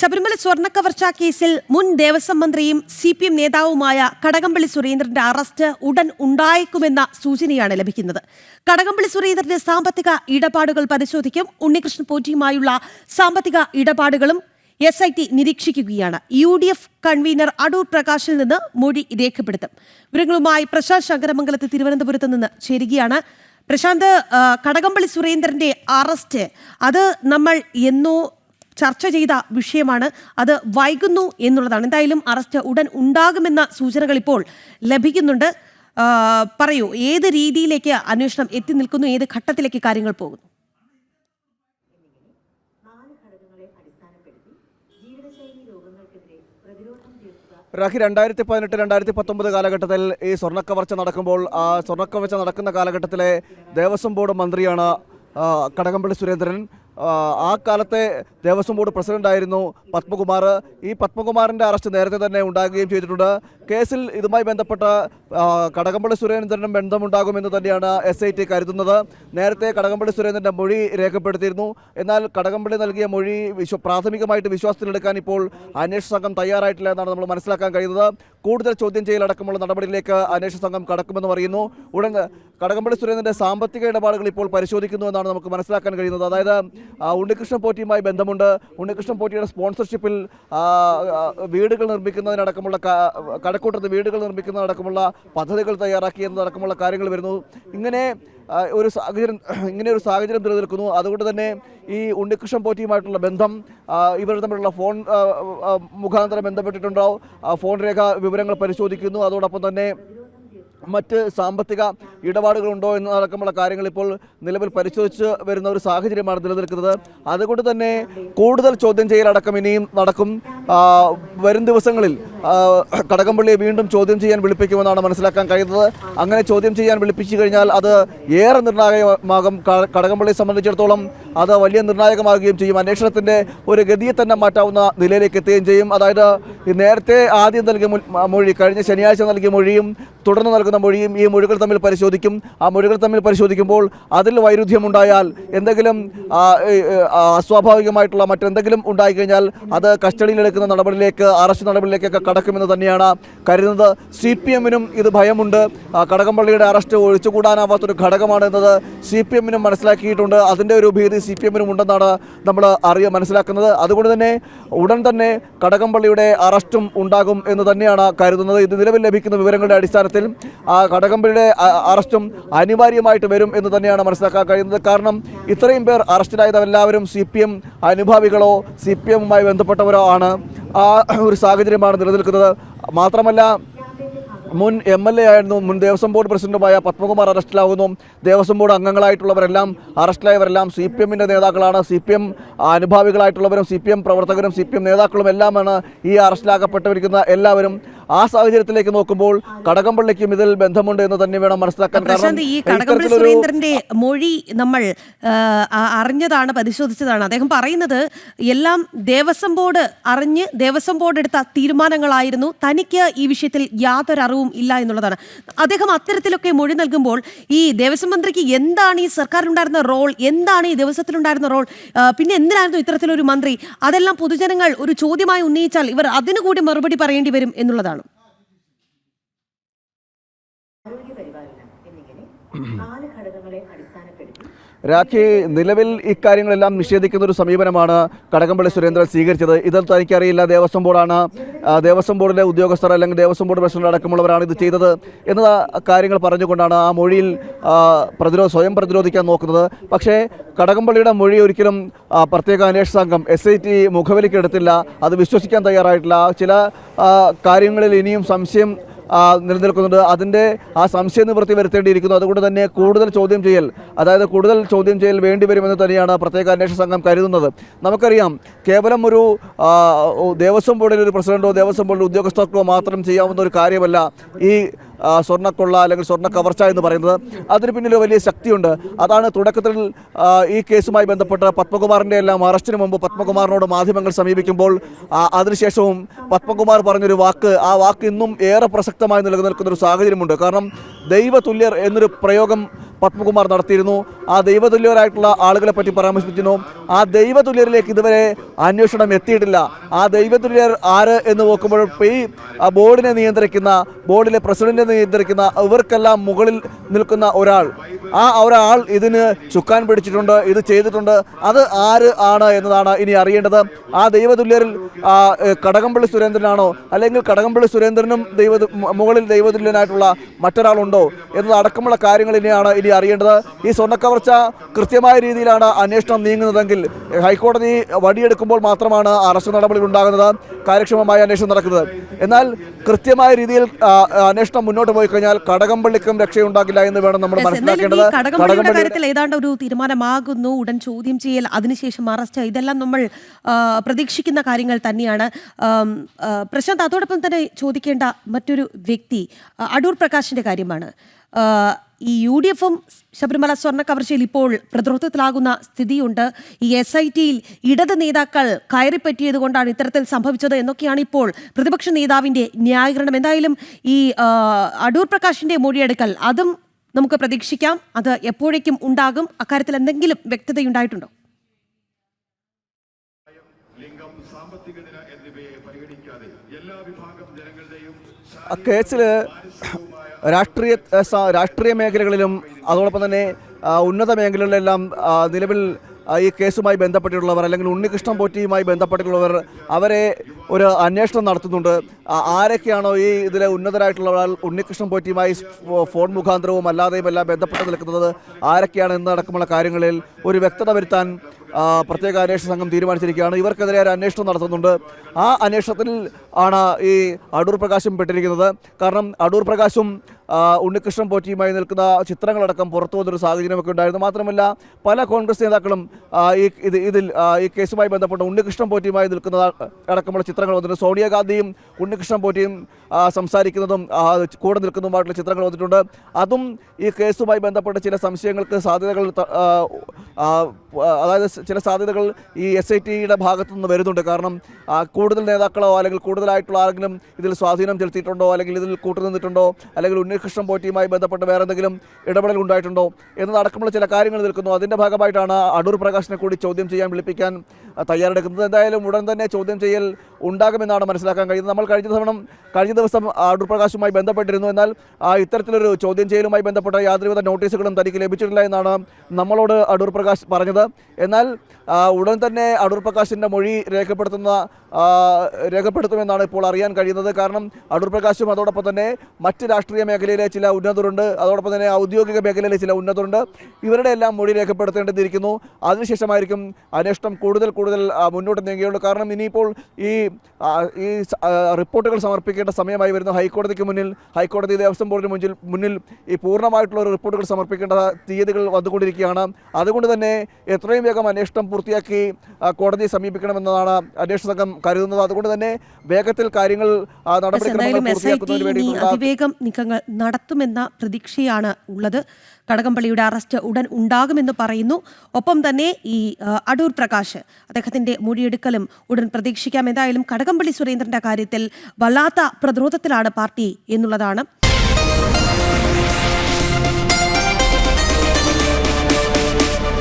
ശബരിമല സ്വർണക്കവർച്ചാ കേസിൽ മുൻ ദേവസ്വം മന്ത്രിയും സി പി എം നേതാവുമായ കടകംപള്ളി സുരേന്ദ്രന്റെ അറസ്റ്റ് ഉടൻ ഉണ്ടായേക്കുമെന്ന സൂചനയാണ് ലഭിക്കുന്നത്. കടകംപള്ളി സുരേന്ദ്രന്റെ സാമ്പത്തിക ഇടപാടുകൾ പരിശോധിക്കും. ഉണ്ണികൃഷ്ണൻ പോറ്റിയുമായുള്ള സാമ്പത്തിക ഇടപാടുകളും S I T നിരീക്ഷിക്കുകയാണ്. U D F convener Adoor പ്രകാശിൽ നിന്ന് മൊഴി രേഖപ്പെടുത്തും. വിവരങ്ങളുമായി പ്രശാന്ത് ശങ്കരമംഗലത്ത് തിരുവനന്തപുരത്ത് നിന്ന് ചേരുകയാണ്. പ്രശാന്ത് കടകംപള്ളി സുരേന്ദ്രന്റെ അറസ്റ്റ് അത് നമ്മൾ എന്നോ ചർച്ച ചെയ്ത വിഷയമാണ്. അത് വൈകുന്നു എന്നുള്ളതാണ്. എന്തായാലും അറസ്റ്റ് ഉടൻ ഉണ്ടാകുമെന്ന സൂചനകൾ ഇപ്പോൾ ലഭിക്കുന്നുണ്ട്. പറയൂ ഏത് രീതിയിലേക്ക് അന്വേഷണം എത്തി നിൽക്കുന്നു? ഏത് ഘട്ടത്തിലേക്ക് കാര്യങ്ങൾ പോകുന്നു? റാഖി രണ്ടായിരത്തി പതിനെട്ട് രണ്ടായിരത്തി പത്തൊമ്പത് കാലഘട്ടത്തിൽ ഈ സ്വർണക്കവർച്ച നടക്കുമ്പോൾ ആ സ്വർണക്കവർച്ച നടക്കുന്ന കാലഘട്ടത്തിലെ ദേവസ്വം ബോർഡ് മന്ത്രിയാണ് കടകംപള്ളി സുരേന്ദ്രൻ. ആ, കാലത്തെ ദേവസ്വം ബോർഡ് പ്രസിഡന്റായിരുന്നു പത്മകുമാർ. ഈ പത്മകുമാറിന്റെ അറസ്റ്റ് നേരത്തെ തന്നെ ഉണ്ടാകുകയും ചെയ്തിട്ടുണ്ട്. കേസിൽ ഇതുമായി ബന്ധപ്പെട്ട കടകംപള്ളി സുരേന്ദ്രനും ബന്ധമുണ്ടാകുമെന്ന് തന്നെയാണ് എസ് ഐ ടി കരുതുന്നത്. നേരത്തെ കടകംപള്ളി സുരേന്ദ്രന്റെ മൊഴി രേഖപ്പെടുത്തിയിരുന്നു. എന്നാൽ കടകംപള്ളി നൽകിയ മൊഴി വിശ്വ പ്രാഥമികമായിട്ട് വിശ്വാസത്തിലെടുക്കാൻ ഇപ്പോൾ അന്വേഷണ സംഘം തയ്യാറായിട്ടില്ല എന്നാണ് നമ്മൾ മനസ്സിലാക്കാൻ കഴിയുന്നത്. കൂടുതൽ ചോദ്യം ചെയ്യലടക്കമുള്ള നടപടിയിലേക്ക് അന്വേഷണ സംഘം കടക്കുമെന്ന് പറയുന്നു. ഉടൻ കടകംപള്ളി സുരേന്ദ്രന്റെ സാമ്പത്തിക ഇടപാടുകൾ ഇപ്പോൾ പരിശോധിക്കുന്നു എന്നാണ് നമുക്ക് മനസ്സിലാക്കാൻ കഴിയുന്നത്. അതായത് ഉണ്ണികൃഷ്ണൻ പോറ്റിയുമായി ബന്ധമുണ്ട്. ഉണ്ണികൃഷ്ണൻ പോറ്റിയുടെ സ്പോൺസർഷിപ്പിൽ വീടുകൾ നിർമ്മിക്കുന്നതിനടക്കമുള്ള കടക്കൂട്ടത്ത് വീടുകൾ നിർമ്മിക്കുന്നതടക്കമുള്ള പദ്ധതികൾ തയ്യാറാക്കി എന്നതടക്കമുള്ള കാര്യങ്ങൾ വരുന്നു. ഇങ്ങനെ ഒരു സാഹചര്യം ഇങ്ങനെ ഒരു സാഹചര്യം നിലനിൽക്കുന്നു. അതുകൊണ്ട് തന്നെ ഈ ഉണ്ണികൃഷ്ണൻ പോറ്റിയുമായിട്ടുള്ള ബന്ധം ഇവർ തമ്മിലുള്ള ഫോൺ മുഖാന്തരം ബന്ധപ്പെട്ടിട്ടുണ്ടാവും. ഫോൺ രേഖ വിവരങ്ങൾ പരിശോധിക്കുന്നു. അതോടൊപ്പം തന്നെ മറ്റ് സാമ്പത്തിക ഇടപാടുകളുണ്ടോ എന്നതടക്കമുള്ള കാര്യങ്ങൾ ഇപ്പോൾ നിലവിൽ പരിശോധിച്ച് വരുന്ന ഒരു സാഹചര്യമാണ് നിലനിൽക്കുന്നത്. അതുകൊണ്ട് തന്നെ കൂടുതൽ ചോദ്യം ചെയ്യലടക്കം ഇനിയും നടക്കും. വരും ദിവസങ്ങളിൽ കടകംപള്ളിയെ വീണ്ടും ചോദ്യം ചെയ്യാൻ വിളിപ്പിക്കുമെന്നാണ് മനസ്സിലാക്കാൻ കഴിയുന്നത്. അങ്ങനെ ചോദ്യം ചെയ്യാൻ വിളിപ്പിച്ചു കഴിഞ്ഞാൽ അത് ഏറെ നിർണായകമാകും. കടകംപള്ളിയെ സംബന്ധിച്ചിടത്തോളം അത് വലിയ നിർണായകമാകുകയും ചെയ്യും. അന്വേഷണത്തിന്റെ ഒരു ഗതിയെ തന്നെ മാറ്റാവുന്ന നിലയിലേക്ക് എത്തുകയും ചെയ്യും. അതായത് നേരത്തെ ആദ്യം നൽകിയ മൊഴി കഴിഞ്ഞ ശനിയാഴ്ച നൽകിയ മൊഴിയും തുടർന്ന് നൽകുന്ന മൊഴിയും ഈ മൊഴികൾ തമ്മിൽ പരിശോധിക്കും. ആ മൊഴികൾ തമ്മിൽ പരിശോധിക്കുമ്പോൾ അതിൽ വൈരുദ്ധ്യമുണ്ടായാൽ എന്തെങ്കിലും അസ്വാഭാവികമായിട്ടുള്ള മറ്റെന്തെങ്കിലും ഉണ്ടായിക്കഴിഞ്ഞാൽ അത് കസ്റ്റഡിയിലെടുക്കുന്ന നടപടിയിലേക്ക് അറസ്റ്റ് നടപടിയിലേക്കൊക്കെ കടക്കുമെന്ന് തന്നെയാണ് കരുതുന്നത്. സി പി എമ്മിനും ഇത് ഭയമുണ്ട്. കടകംപള്ളിയുടെ അറസ്റ്റ് ഒഴിച്ചുകൂടാനാവാത്തൊരു ഘടകമാണ് എന്നത് സി പി എമ്മിനും മനസ്സിലാക്കിയിട്ടുണ്ട്. അതിന്റെ ഒരു ഭീതി സി പി എമ്മിനും ഉണ്ടെന്നാണ് നമ്മൾ അറിയ മനസ്സിലാക്കുന്നത്. അതുകൊണ്ട് തന്നെ ഉടൻ തന്നെ കടകംപള്ളിയുടെ അറസ്റ്റും ഉണ്ടാകും എന്ന് തന്നെയാണ് കരുതുന്നത്. ഇത് നിലവിൽ ലഭിക്കുന്ന വിവരങ്ങളുടെ അടിസ്ഥാനത്തിൽ കടകംപള്ളിയുടെ അ- അറസ്റ്റും അനിവാര്യമായിട്ട് വരും എന്ന് തന്നെയാണ് മനസ്സിലാക്കാൻ കഴിയുന്നത്. കാരണം ഇത്രയും പേർ അറസ്റ്റിലായതെല്ലാവരും സി പി എം അനുഭാവികളോ സി പി എമ്മുമായി ബന്ധപ്പെട്ടവരോ ആണ്. ആ ഒരു സാഹചര്യമാണ് നിലനിൽക്കുന്നത്. മാത്രമല്ല മുൻ എം എൽ എ ആയിരുന്നു മുൻ ദേവസ്വം ബോർഡ് പ്രസിഡന്റുമായ പത്മകുമാർ അറസ്റ്റിലാകുന്നു. ദേവസ്വം ബോർഡ് അംഗങ്ങളായിട്ടുള്ളവരെല്ലാം അറസ്റ്റിലായവരെല്ലാം സി പി എമ്മിന്റെ നേതാക്കളാണ്. സി പി എം അനുഭാവികളായിട്ടുള്ളവരും സി പി എം പ്രവർത്തകരും സി പി എം നേതാക്കളും എല്ലാമാണ് ഈ അറസ്റ്റിലാക്കപ്പെട്ടിരിക്കുന്ന എല്ലാവരും. ആ സാഹചര്യത്തിലേക്ക് നോക്കുമ്പോൾ കടകംപള്ളിക്കും ഇതിൽ ബന്ധമുണ്ട് എന്ന് തന്നെ വേണം മനസ്സിലാക്കാൻ കാരണം ഈ കടകംപള്ളി സുരേന്ദ്രന്റെ മൊഴി നമ്മൾ അറിഞ്ഞതാണ് പരിശോധിച്ചതാണ്. അദ്ദേഹം പറയുന്നത് എല്ലാം ദേവസ്വം ബോർഡ് അറിഞ്ഞ് ദേവസ്വം ബോർഡ് എടുത്ത തീരുമാനങ്ങളായിരുന്നു. തനിക്ക് ഈ വിഷയത്തിൽ യാതൊരു അറിവും ഇല്ല എന്നുള്ളതാണ്. അദ്ദേഹം അത്തരത്തിലൊക്കെ മൊഴി നൽകുമ്പോൾ ഈ ദേവസ്വം മന്ത്രിക്ക് എന്താണ് ഈ സർക്കാരിലുണ്ടായിരുന്ന റോൾ എന്താണ് ഈ ദേവസ്വത്തിലുണ്ടായിരുന്ന റോൾ പിന്നെ എന്തിനായിരുന്നു ഇത്തരത്തിലൊരു മന്ത്രി? അതെല്ലാം പൊതുജനങ്ങൾ ഒരു ചോദ്യമായി ഉന്നയിച്ചാൽ ഇവർ അതിനുകൂടി മറുപടി പറയേണ്ടി വരും എന്നുള്ളതാണ്. രാഖി നിലവിൽ ഇക്കാര്യങ്ങളെല്ലാം നിഷേധിക്കുന്ന ഒരു സമീപനമാണ് കടകംപള്ളി സുരേന്ദ്രൻ സ്വീകരിച്ചത്. ഇത് തനിക്കറിയില്ല ദേവസ്വം ബോർഡാണ്. ദേവസ്വം ബോർഡിലെ ഉദ്യോഗസ്ഥർ അല്ലെങ്കിൽ ദേവസ്വം ബോർഡ് പ്രസിഡന്റ് അടക്കമുള്ളവരാണ് ഇത് ചെയ്തത്. എന്ന കാര്യങ്ങൾ പറഞ്ഞുകൊണ്ടാണ് ആ മൊഴിയിൽ പ്രതിരോധ സ്വയം പ്രതിരോധിക്കാൻ നോക്കുന്നത്. പക്ഷേ കടകംപള്ളിയുടെ മൊഴി ഒരിക്കലും പ്രത്യേക അന്വേഷണ സംഘം എസ് ഐ ടി മുഖവിലിക്കെടുത്തില്ല അത് വിശ്വസിക്കാൻ തയ്യാറായിട്ടില്ല. ചില കാര്യങ്ങളിൽ ഇനിയും സംശയം നിലനിൽക്കുന്നുണ്ട്. അതിന്റെ ആ സംശയ നിവൃത്തി വരുത്തേണ്ടിയിരിക്കുന്നു. അതുകൊണ്ട് തന്നെ കൂടുതൽ ചോദ്യം ചെയ്യൽ അതായത് കൂടുതൽ ചോദ്യം ചെയ്യൽ വേണ്ടി വരുമെന്ന് തന്നെയാണ് പ്രത്യേക അന്വേഷണ സംഘം കരുതുന്നത്. നമുക്കറിയാം കേവലം ഒരു ദേവസ്വം ബോർഡിലെ ഒരു പ്രസിഡന്റോ ദേവസ്വം ബോർഡിലെ ഉദ്യോഗസ്ഥർക്കോ മാത്രം ചെയ്യാവുന്ന ഒരു കാര്യമല്ല ഈ സ്വർണക്കൊള്ള അല്ലെങ്കിൽ സ്വർണ കവർച്ച എന്ന് പറയുന്നത് അതിന് പിന്നിൽ വലിയ ശക്തിയുണ്ട്. അതാണ് തുടക്കത്തിൽ ഈ കേസുമായി ബന്ധപ്പെട്ട് പത്മകുമാറിന്റെ എല്ലാം അറസ്റ്റിന് മുമ്പ് പത്മകുമാറിനോട് മാധ്യമങ്ങൾ സമീപിക്കുമ്പോൾ അതിനുശേഷവും പത്മകുമാർ പറഞ്ഞൊരു വാക്ക് ആ വാക്ക് ഇന്നും ഏറെ പ്രസക്തമായി നിലനിൽക്കുന്ന ഒരു സാഹചര്യമുണ്ട്. കാരണം ദൈവതുല്യർ എന്നൊരു പ്രയോഗം പത്മകുമാർ നടത്തിയിരുന്നു. ആ ദൈവതുല്യരായിട്ടുള്ള ആളുകളെ പറ്റി പരാമർശിച്ചിരുന്നു ആ ദൈവതുല്യരിലേക്ക് ഇതുവരെ അന്വേഷണം എത്തിയിട്ടില്ല. ആ ദൈവതുല്യർ ആര് എന്ന് നോക്കുമ്പോൾ ഈ ബോർഡിനെ നിയന്ത്രിക്കുന്ന ബോർഡിലെ പ്രസിഡന്റിനെ നിയന്ത്രിക്കുന്ന ഇവർക്കെല്ലാം മുകളിൽ നിൽക്കുന്ന ഒരാൾ. ആ ഒരാൾ ഇതിന് ചുക്കാൻ പിടിച്ചിട്ടുണ്ട് ഇത് ചെയ്തിട്ടുണ്ട്. അത് ആര് ആണ് എന്നതാണ് ഇനി അറിയേണ്ടത്. ആ ദൈവതുല്യരിൽ കടകംപള്ളി സുരേന്ദ്രനാണോ അല്ലെങ്കിൽ കടകംപള്ളി സുരേന്ദ്രനും ദൈവ മുകളിൽ ദൈവതുല്യനായിട്ടുള്ള മറ്റൊരാളുണ്ടോ എന്നത് അടക്കമുള്ള കാര്യങ്ങൾ ഇനിയാണ് ഇനി അറിയേണ്ടത് ഈ സ്വർണക്കവർച്ച കൃത്യമായ രീതിയിലാണ് അന്വേഷണം നീങ്ങുന്നതെങ്കിൽ ഹൈക്കോടതി വടിയെടുക്കുമ്പോൾ മാത്രമാണ് അറസ്റ്റ് നടപടികൾ ഉണ്ടാകുന്നത് കാര്യക്ഷമമായ അന്വേഷണം നടക്കുന്നത്. എന്നാൽ കൃത്യമായ രീതിയിൽ അന്വേഷണം മുന്നോട്ട് പോയി കഴിഞ്ഞാൽ കടകംപള്ളിക്കും രക്ഷയുണ്ടാകില്ല എന്ന് വേണം നമ്മൾ മനസ്സിലാക്കേണ്ടത്. കടകംപള്ളിയുടെ കാര്യത്തിൽ ഏതാണ്ട് ഒരു തീരുമാനമാകുന്നു. ഉടൻ ചോദ്യം ചെയ്യൽ അതിനുശേഷം അറസ്റ്റ്. ഇതെല്ലാം നമ്മൾ പ്രതീക്ഷിക്കുന്ന കാര്യങ്ങൾ തന്നെയാണ്. പ്രശാന്ത് അതോടൊപ്പം തന്നെ ചോദിക്കേണ്ട മറ്റൊരു വ്യക്തി അടൂർ പ്രകാശിന്റെ കാര്യമാണ്. ഈ യു ഡി എഫും ശബരിമല സ്വർണ കവർച്ചയിൽ ഇപ്പോൾ പ്രതിരോധത്തിലാകുന്ന സ്ഥിതിയുണ്ട്. ഈ എസ് ഐ ടിയിൽ ഇടത് നേതാക്കൾ കയറിപ്പറ്റിയത് കൊണ്ടാണ് ഇത്തരത്തിൽ സംഭവിച്ചത് എന്നൊക്കെയാണ് ഇപ്പോൾ പ്രതിപക്ഷ നേതാവിന്റെ ന്യായീകരണം. എന്തായാലും ഈ അടൂർ പ്രകാശിന്റെ മൊഴിയെടുക്കൽ അതും നമുക്ക് പ്രതീക്ഷിക്കാം. അത് എപ്പോഴേക്കും ഉണ്ടാകും. അക്കാര്യത്തിൽ എന്തെങ്കിലും വ്യക്തതയുണ്ടായിട്ടുണ്ടോ? ആ എല്ലാ വിഭാഗം ജനങ്ങളുടെയും കേസിൽ രാഷ്ട്രീയ മേഖലകളിലും അതോടൊപ്പം തന്നെ ഉന്നത മേഖലകളിലെല്ലാം നിലവിൽ ഈ കേസുമായി ബന്ധപ്പെട്ടിട്ടുള്ളവർ അല്ലെങ്കിൽ ഉണ്ണികൃഷ്ണൻ പോറ്റിയുമായി ബന്ധപ്പെട്ടിട്ടുള്ളവർ അവരെ ഒരു അന്വേഷണം നടത്തുന്നുണ്ട്. ആരൊക്കെയാണോ ഈ ഇതിലെ ഉന്നതരായിട്ടുള്ള ആൾ ഉണ്ണികൃഷ്ണൻ പോറ്റിയുമായി ഫോൺ മുഖാന്തരവും അല്ലാതെയും എല്ലാം ബന്ധപ്പെട്ട് നിൽക്കുന്നത് ആരൊക്കെയാണ് എന്നടക്കമുള്ള കാര്യങ്ങളിൽ ഒരു വ്യക്തത വരുത്താൻ പ്രത്യേക അന്വേഷണ സംഘം തീരുമാനിച്ചിരിക്കുകയാണ്. ഇവർക്കെതിരെ ഒരു അന്വേഷണം നടത്തുന്നുണ്ട്. ആ അന്വേഷണത്തിൽ ആണ് ഈ അടൂർ പ്രകാശും പെട്ടിരിക്കുന്നത്. കാരണം അടൂർ പ്രകാശും ഉണ്ണികൃഷ്ണൻ പോറ്റിയുമായി നിൽക്കുന്ന ചിത്രങ്ങളടക്കം പുറത്തു വന്നൊരു സാഹചര്യമൊക്കെ ഉണ്ടായിരുന്നു. മാത്രമല്ല പല കോൺഗ്രസ് നേതാക്കളും ഈ ഇത് ഇതിൽ ഈ കേസുമായി ബന്ധപ്പെട്ട ഉണ്ണികൃഷ്ണൻ പോറ്റിയുമായി നിൽക്കുന്ന അടക്കമുള്ള ചിത്രങ്ങൾ വന്നിട്ടുണ്ട്. സോണിയാഗാന്ധിയും ഉണ്ണികൃഷ്ണൻ പോറ്റിയും സംസാരിക്കുന്നതും കൂടെ നിൽക്കുന്നതുമായിട്ടുള്ള ചിത്രങ്ങൾ വന്നിട്ടുണ്ട്. അതും ഈ കേസുമായി ബന്ധപ്പെട്ട ചില സംശയങ്ങൾക്ക് സാധ്യതകൾ അതായത് ചില സാധ്യതകൾ ഈ എസ് ഐ ടിയുടെ ഭാഗത്തു നിന്ന് വരുന്നുണ്ട്. കാരണം കൂടുതൽ നേതാക്കളോ അല്ലെങ്കിൽ കൂടുതലായിട്ടുള്ള ആരെങ്കിലും ഇതിൽ സ്വാധീനം ചെലുത്തിയിട്ടുണ്ടോ? അല്ലെങ്കിൽ ഇതിൽ കൂട്ടുനിന്നിട്ടുണ്ടോ? അല്ലെങ്കിൽ ഉണ്ണികൃഷ്ണൻ പോറ്റിയുമായി ബന്ധപ്പെട്ട് വേറെ എന്തെങ്കിലും ഇടപെടൽ ഉണ്ടായിട്ടുണ്ടോ എന്നതടക്കമുള്ള ചില കാര്യങ്ങൾ നിൽക്കുന്നു. അതിന്റെ ഭാഗമായിട്ടാണ് അടൂർ പ്രകാശിനെ കൂടി ചോദ്യം ചെയ്യാൻ വിളിപ്പിക്കാൻ തയ്യാറെടുക്കുന്നത്. എന്തായാലും ഉടൻ തന്നെ ചോദ്യം ചെയ്യൽ ഉണ്ടാകുമെന്നാണ് മനസ്സിലാക്കാൻ കഴിയുന്നത്. നമ്മൾ കഴിഞ്ഞ തവണ കഴിഞ്ഞ ദിവസം അടൂർ പ്രകാശുമായി ബന്ധപ്പെട്ടിരുന്നു. എന്നാൽ ഇത്തരത്തിലൊരു ചോദ്യം ചെയ്യലുമായി ബന്ധപ്പെട്ട യാതൊരുവിധ നോട്ടീസുകളും തനിക്ക് ലഭിച്ചിട്ടില്ല എന്നാണ് നമ്മളോട് അടൂർ പ്രകാശ് പറഞ്ഞത്. എന്നാൽ ഉടൻ തന്നെ അടൂർ പ്രകാശിന്റെ മൊഴി രേഖപ്പെടുത്തുന്ന രേഖപ്പെടുത്തുമെന്നാണ് ഇപ്പോൾ അറിയാൻ കഴിയുന്നത്. കാരണം അടൂർ പ്രകാശും അതോടൊപ്പം തന്നെ മറ്റ് രാഷ്ട്രീയ മേഖലയിലെ ചില ഉന്നതരുണ്ട്. അതോടൊപ്പം തന്നെ ഔദ്യോഗിക മേഖലയിലെ ചില ഉന്നതരുണ്ട്. ഇവരുടെ എല്ലാം മൊഴി രേഖപ്പെടുത്തേണ്ടതിരിക്കുന്നു അതിനുശേഷമായിരിക്കും അന്വേഷണം കൂടുതൽ കൂടുതൽ മുന്നോട്ട് നീങ്ങുകയുള്ളൂ. കാരണം ഇനിയിപ്പോൾ ഈ ഈ റിപ്പോർട്ടുകൾ സമർപ്പിക്കേണ്ട സമയമായി വരുന്നു ഹൈക്കോടതിക്ക് മുന്നിൽ ഹൈക്കോടതി ദേവസ്വം ബോർഡിന് മുന്നിൽ മുന്നിൽ ഈ പൂർണമായിട്ടുള്ള റിപ്പോർട്ടുകൾ സമർപ്പിക്കേണ്ട തീയതികൾ വന്നുകൊണ്ടിരിക്കുകയാണ്. അതുകൊണ്ട് തന്നെ എത്രയും വേഗം അന്വേഷണം പൂർത്തിയാക്കി കോടതിയെ സമീപിക്കണമെന്നതാണ് അന്വേഷണ സംഘം കരുതുന്നത്. അതുകൊണ്ട് തന്നെ വേഗത്തിൽ കാര്യങ്ങൾ അതിവേഗം നീക്കങ്ങൾ നടത്തുമെന്ന പ്രതീക്ഷയാണ് ഉള്ളത്. കടകംപള്ളിയുടെ അറസ്റ്റ് ഉടൻ ഉണ്ടാകുമെന്ന് പറയുന്നു. ഒപ്പം തന്നെ ഈ അടൂർ പ്രകാശ് അദ്ദേഹത്തിന്റെ മൊഴിയെടുക്കലും ഉടൻ പ്രതീക്ഷിക്കാം. എന്തായാലും കടകംപള്ളി സുരേന്ദ്രന്റെ കാര്യത്തിൽ വല്ലാത്ത പ്രതിരോധത്തിലാണ് പാർട്ടി എന്നുള്ളതാണ്